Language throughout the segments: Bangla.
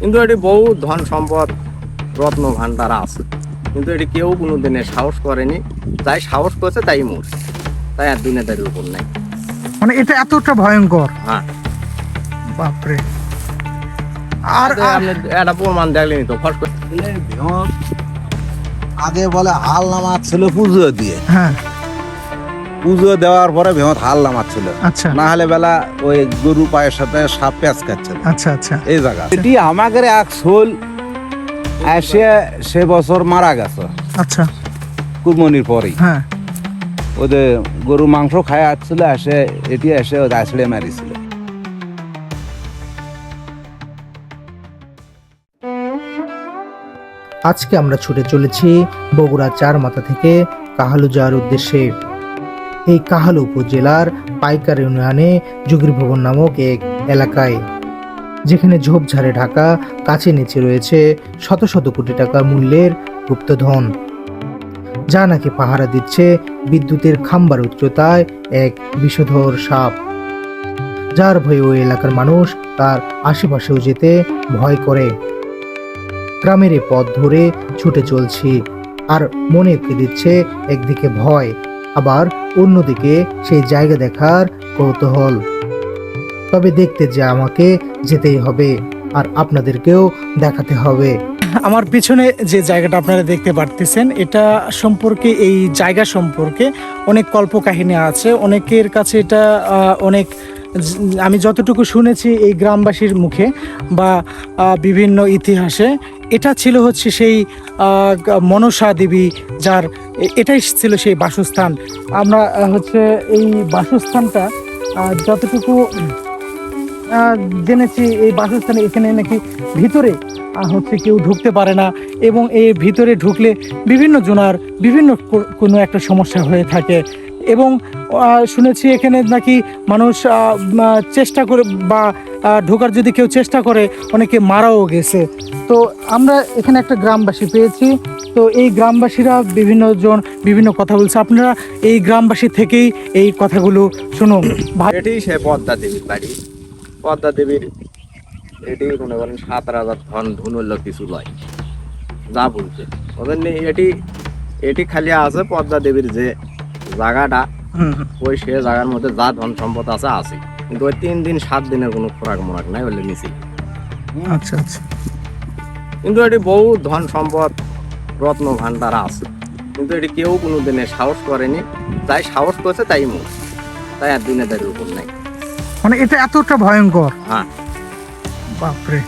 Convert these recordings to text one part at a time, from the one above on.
কিন্তু এটি বহু ধন সম্পদ রত্ন ভান্ডার আছে। কিন্তু এটি কেউ কোনো দিনে সাহস করেনি। তাই সাহস করছে তাই মরছে। তাই আর দুনিয়াদারির উপর নাই। মানে এটা এতটা ভয়ঙ্কর। হ্যাঁ। বাপরে। আর আপনি একটা প্রমাণ দেখলেনি তো ফস করে। আগে বলে হাল নামাচ্ছিল পুজো দিয়ে। হ্যাঁ। পুজো দেওয়ার পরে ভেঁত হাল নামাচ্ছিল আচ্ছা। না হলে বেলা ওই গরু পায়ের সাথে সাপ প্যাঁচ খাচ্ছে। আচ্ছা আচ্ছা। এই জায়গা। এটি আমাদের এক সোল এসে সে বছর মারা গেছে। আচ্ছা। কুরমনির পরেই। হ্যাঁ। ওদের গরু মাংস খায় আসছিল এসে এটি এসে ওদের আসলে মারিছিল। আজকে আমরা ছুটে চলেছি বগুড়া চার মাথা থেকে কাহালু যাওয়ার উদ্দেশ্যে। এই কাহালু উপজেলার পাইকার ইউনিয়নে যুগির ভবন নামক এক এলাকায়। যেখানে ঝোপঝাড়ে ঢাকা, কাছে নিচে রয়েছে শত শত কোটি টাকা মূল্যের গুপ্তধন। যা নাকি পাহারা দিচ্ছে বিদ্যুতের খাম্বার উচ্চতায় এক বিষধর সাপ। যার ভয়ে ওই এলাকার মানুষ তার আশেপাশেও যেতে ভয় করে। গ্রামের এই পথ ধরে ছুটে চলছি, আর মনে দিচ্ছে, একদিকে ভয় আবার অন্যদিকে সেই জায়গা দেখার কৌতূহল। তবে দেখতে যে আমাকে যেতেই হবে, আর আপনাদেরকেও দেখাতে হবে। আমার পিছনে যে জায়গাটা আপনারা দেখতে পারতেছেন, এটা সম্পর্কে, এই জায়গা সম্পর্কে অনেক কল্পকাহিনী আছে। অনেকের কাছে এটা অনেক আমি যতটুকু শুনেছি এই গ্রামবাসীর মুখে বা বিভিন্ন ইতিহাসে, এটা ছিল হচ্ছে সেই মনসা দেবী যার এটাই ছিল সেই বাসস্থান। আমরা হচ্ছে এই বাসস্থানটা যতটুকু জেনেছি এই বাসস্থানে এখানে নাকি ভিতরে হচ্ছে কেউ ঢুকতে পারে না এবং এই ভিতরে ঢুকলে বিভিন্ন জনার বিভিন্ন কোনো একটা সমস্যা হয়ে থাকে। এবং শুনেছি এখানে নাকি মানুষ চেষ্টা করে বা ঢোকার যদি কেউ চেষ্টা করে, অনেকে মারাও গেছে। তো আমরা এখানে একটা গ্রামবাসী পেয়েছি। তো এই গ্রামবাসীরা বিভিন্ন জন বিভিন্ন কথা বলছে। আপনারা এই গ্রামবাসী থেকেই এই কথাগুলো শুনুন। এটি সে পদ্মা দেবীর বাড়ি। পদ্মা দেবীর এটি মনে করেন সাত রাজার ধন ধনুল্য কিছু লয়। যা বলছে। ওদের এটি এটি খালি আছে পদ্মা দেবীর যে জায়গাটা। ওই সে জায়গার মধ্যে যা ধন সম্পদ আছে আছে। কিন্তু ওই তিন দিন সাত দিনের কোনো খোরাক মোরাক নাই বলে নিছি। আচ্ছা আচ্ছা। কিন্তু এটি বহু ধন সম্পদ রত্ন ভান্ডার আছে। কিন্তু এটি কেউ কোনো দিনে সাহস করেনি। তাই সাহস করছে তাই মুখ তাই আর দুনিয়াদারির উপর নাই। মানে এটা এতটা ভয়ঙ্কর। হ্যাঁ। বাপরে।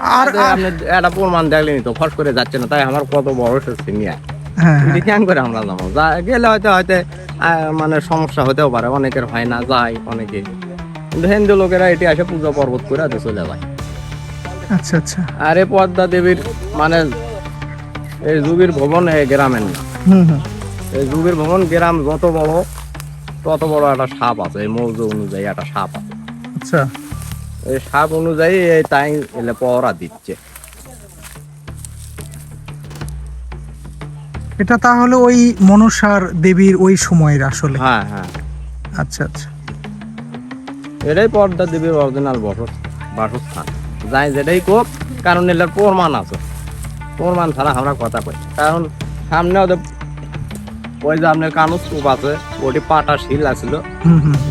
আর আপনি একটা প্রমাণ দেখলেনি তো ফস করে যাচ্ছে না। তাই আমার কত বড় সিনিয়র। হ্যাঁ হ্যাঁ। করে আমরা যাব যা গেলে হয়তো হয়তো মানে সমস্যা হতেও পারে অনেকের হয় না যায় অনেকে। কিন্তু হিন্দু লোকেরা এটি আসে পূজা পর্বত করে আগে চলে যায়। আচ্ছা আচ্ছা। আর পদ্মা দেবীর মানে এই যুগের ভবন গ্রামের না। এই যুগের ভবন গ্রাম যত বড় তত বড় একটা সাপ আছে এই মৌজু অনুযায়ী একটা সাপ আছে। আচ্ছা। এই সাপ অনুযায়ী এই তাই এলে পহরা দিচ্ছে। এটা তাহলে ওই মনসার দেবীর ওই সময়ের আসলে? হ্যাঁ হ্যাঁ। আচ্ছা আচ্ছা। এটাই পর্দা দেবীর অরিজিনাল বসত বাসস্থান। যাই যেটাই কোক কারণ এটার প্রমাণ আছে। প্রমাণ ছাড়া আমরা কথা কই। কারণ সামনে ওদের ওই যে আপনার কানুস কূপ আছে ওটি পাটা শিল আছিল।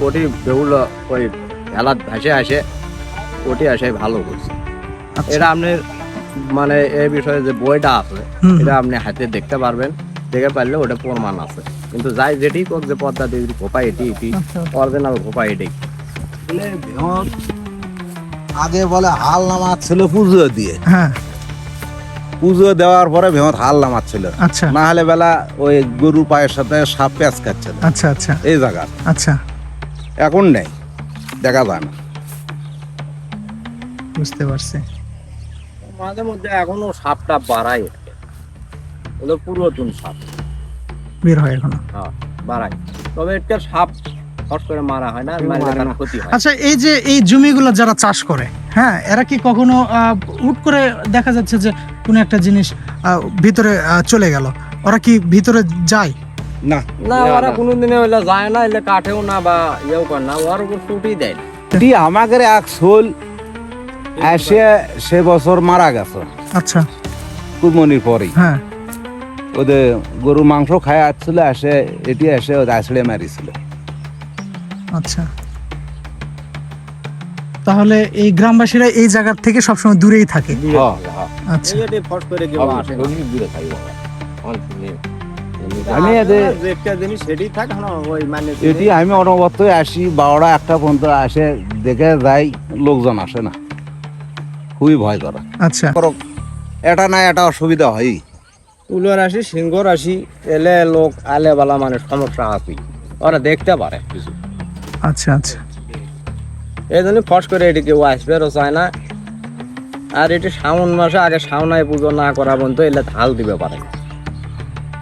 ওটি বেউল ওই ভেলাত ভাসে আসে ওটি আসে ভালো করছে। আচ্ছা। এটা আপনার মানে এই বিষয়ে যে বইটা আছে এটা আপনি হাতে দেখতে পারবেন দেখে পারলে ওটা প্রমাণ আছে। কিন্তু যাই যেটি কোক যে পদ্মা দেবীর ঘোপা এটি এটি আচ্ছা অরিজিনাল ঘোপা এটাই ভেঁত আগে বলে হাল নামাচ্ছিল পুজো দিয়ে। হ্যাঁ। পুজো দেওয়ার পরে ভেঁত হাল নামাচ্ছিল আচ্ছা। না হলে বেলা ওই গরু পায়ের সাথে সাপ পেঁচ খাচ্ছে আচ্ছা আচ্ছা। এই জায়গা। আচ্ছা। এখন নেই দেখা যায় না। বুঝতে পারছি। মাঝে মধ্যে এখনও সাপটা বাড়ায়। ওগুলো পুরাতন সাপ। বের হয় এখনও? হ্যাঁ বাড়ায়। তবে এটা সাপ হট করে মারা হয় না মারলে ক্ষতি হয়। আচ্ছা এই যে এই জমিগুলো যারা চাষ করে হ্যাঁ এরা কি কখনো আহ, হুট করে দেখা যাচ্ছে যে কোনো একটা জিনিস ভিতরে চলে গেল? ওরা কি ভিতরে যায়? না। না ওরা কোনোদিনে ওইলা যায় না এলে কাটেও না বা ইয়েও করে না ওর উপর ছুটি দেয়। আমাদের এক সোল এসে সে বছর মারা গেছে। আচ্ছা। কুরমনির পরেই। হ্যাঁ। ওদের গরুর মাংস খায় আসছিল এসে এটি এসে ওদের আসলে মারিছিল। আচ্ছা। তাহলে এই গ্রামবাসীরা এই জায়গার থেকে সবসময় দূরেই থাকে। হ্যাঁ, হ্যাঁ। আচ্ছা। আমি মানে এটি আমি অনবরত আসি বারোটা একটা পর্যন্ত আসে দেখে যাই লোকজন আসে না। খুবই ভয় করা আচ্ছা এটা না এটা অসুবিধা হয় তুলো রাশি সিংহ রাশি এলে লোক আলে বালা মানে সমস্যা আছে ওরা দেখতে পারে কিছু। আচ্ছা আচ্ছা। এই জন্য ফস করে এটি কেউ আসবে ও চায় না। আর এটি শ্রাবণ মাসে আগে শ্রাবণায় পুজো না করা পর্যন্ত এলে ধাল দিবে পারে।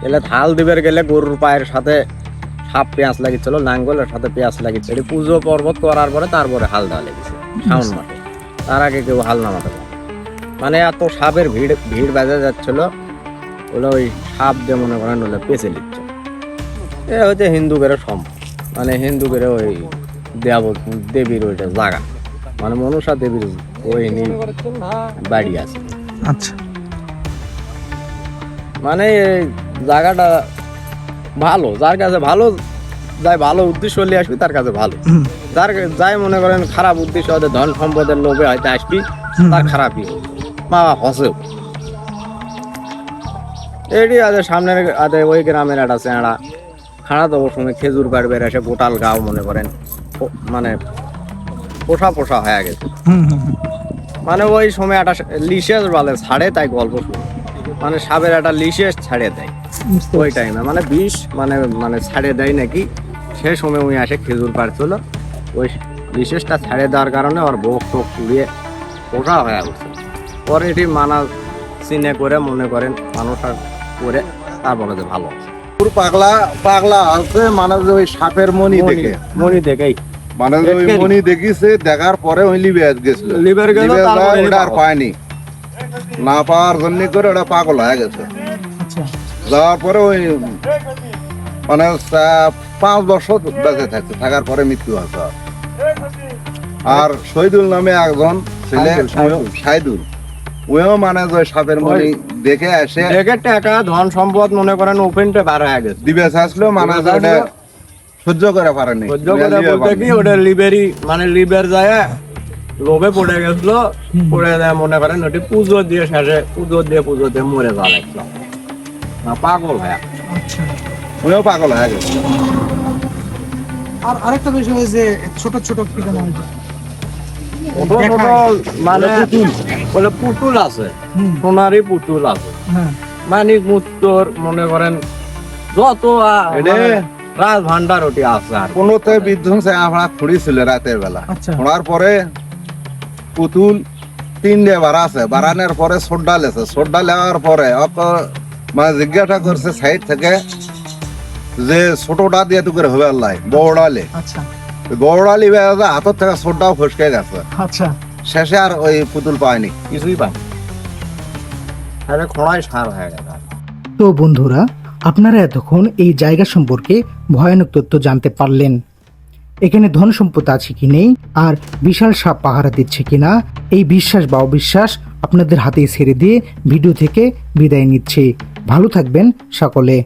এলে ধাল দিবে গেলে গরুর পায়ের সাথে সাপ পেঁয়াজ লাগিয়েছিল নাঙ্গলের সাথে পেঁয়াজ লাগিয়েছিল এটি পুজো পর্বত করার পরে তারপরে হাল দেওয়া লেগেছে শ্রাবণ মাসে। তার আগে কেউ হাল নামাতে পারে মানে এত সাপের ভিড় ভিড় বেজে যাচ্ছিল ওগুলো ওই সাপ দিয়ে মনে করেন ওগুলো পেঁচে নিচ্ছে। এ হচ্ছে হিন্দুদের সম্ভব মানে হিন্দু হিন্দুদের ওই দেব দেবীর ওইটা জায়গা মানে মনসা দেবীর ওই বাড়ি আছে। আচ্ছা। মানে এই জায়গাটা ভালো যার কাছে ভালো যাই ভালো উদ্দেশ্য নিয়ে আসবি তার কাছে ভালো। যার যাই মনে করেন খারাপ উদ্দেশ্য হয়তো ধন সম্পদের লোভে হয়তো আসবি তার খারাপই। বা হসেও এটি আছে সামনের আছে ওই গ্রামের একটা চেঁড়া। খাড়া দেবো সময় খেজুর কাটবে এসে গোটাল গাও মনে করেন। মানে পোষা পোষা হয়ে গেছে। মানে ওই সময় একটা লিশেষ বলে ছাড়ে তাই গল্প শুনি। মানে সাপের একটা লিশেষ ছাড়ে দেয়। ওই টাইমে মানে বিষ মানে মানে ছাড়ে দেয় নাকি? সেই সময় উনি আসে খেজুর পাড় পাড়ছিল ওই বিশেষটা ছাড়ে দেওয়ার কারণে ওর বুক টোক পুড়িয়ে পোষা হয়ে উঠছে পরে এটি মানা চিনে করে মনে করেন মানুষ আর করে তারপরে যে ভালো। পুরো পাগলা পাগলা আছে মানে ওই সাপের মনি দেখে। মনি দেখেই। মানে ওই। মনি দেখিছে দেখার পরে ওই লিবে গেছিল। লিভার গেল ওটা আর পায়নি। না পাওয়ার জন্য করে ওটা পাগল হয়ে গেছে। আচ্ছা। যাওয়ার পরে ওই মানে পাঁচ বছর বেঁচে থাকছে থাকার পরে মৃত্যু ওর। আর শহীদুল নামে একজন ছেলে সাইদুল। সাইদুল। মানে যে সাপের মনি দেখে আসে দেখে টাকা ধন সম্পদ মনে করেন ওপেনটা বার হয়ে গেছে। দিবে চাইছিল মানে ওটা সহ্য করে পারেনি। সহ্য করে বলতে কি ওটা লিভারি মানে লিবের যায় লোভে পড়ে গেছিল পড়ে যায় মনে করেন ওটি পুজো দিয়ে শেষে পুজো দিয়ে পুজো দিয়ে মরে যাওয়া লাগছিল। পাগল ভাইয়া আচ্ছা। ওও পাগল হয়ে গেছে। আর আরেকটা বিষয় যে ছোট ছোট মানে বলে পুতুল আছে সোনারি পুতুল আছে। হ্যাঁ। মানিক মুক্তর মনে করেন যত মানে রাজ ভান্ডার ওটি আছে আর কোনোতে বিধ্বংসে আমরা খুঁড়িছিল রাতের বেলা। আচ্ছা। খোঁড়ার পরে পুতুল তিনটে বাড়া আছে বাড়ানোর পরে সোড্ডা লেছে সোড্ডা লেওয়ার পরে অক মানে জিজ্ঞাসা করছে সাইড থেকে যে ছোটটা দিয়ে টু করে হবে আল্লাহ বড়ালে। আচ্ছা। বড়ালি হাতের থেকে সোড্ডাও ফসকে গেছে। আচ্ছা। শেষে আর ওই পুতুল পায়নি কিছুই আরে খোঁড়ায় সার হয়ে গেছে। তো বন্ধুরা আপনারা এতক্ষণ এই জায়গা সম্পর্কে ভয়ানক তথ্য জানতে পারলেন। এখানে ধন সম্পদ আছে কি নেই আর বিশাল সাপ পাহারা দিচ্ছে কিনা এই বিশ্বাস বা অবিশ্বাস আপনাদের হাতে ছেড়ে দিয়ে ভিডিও থেকে বিদায় নিচ্ছি। ভালো থাকবেন সকলে।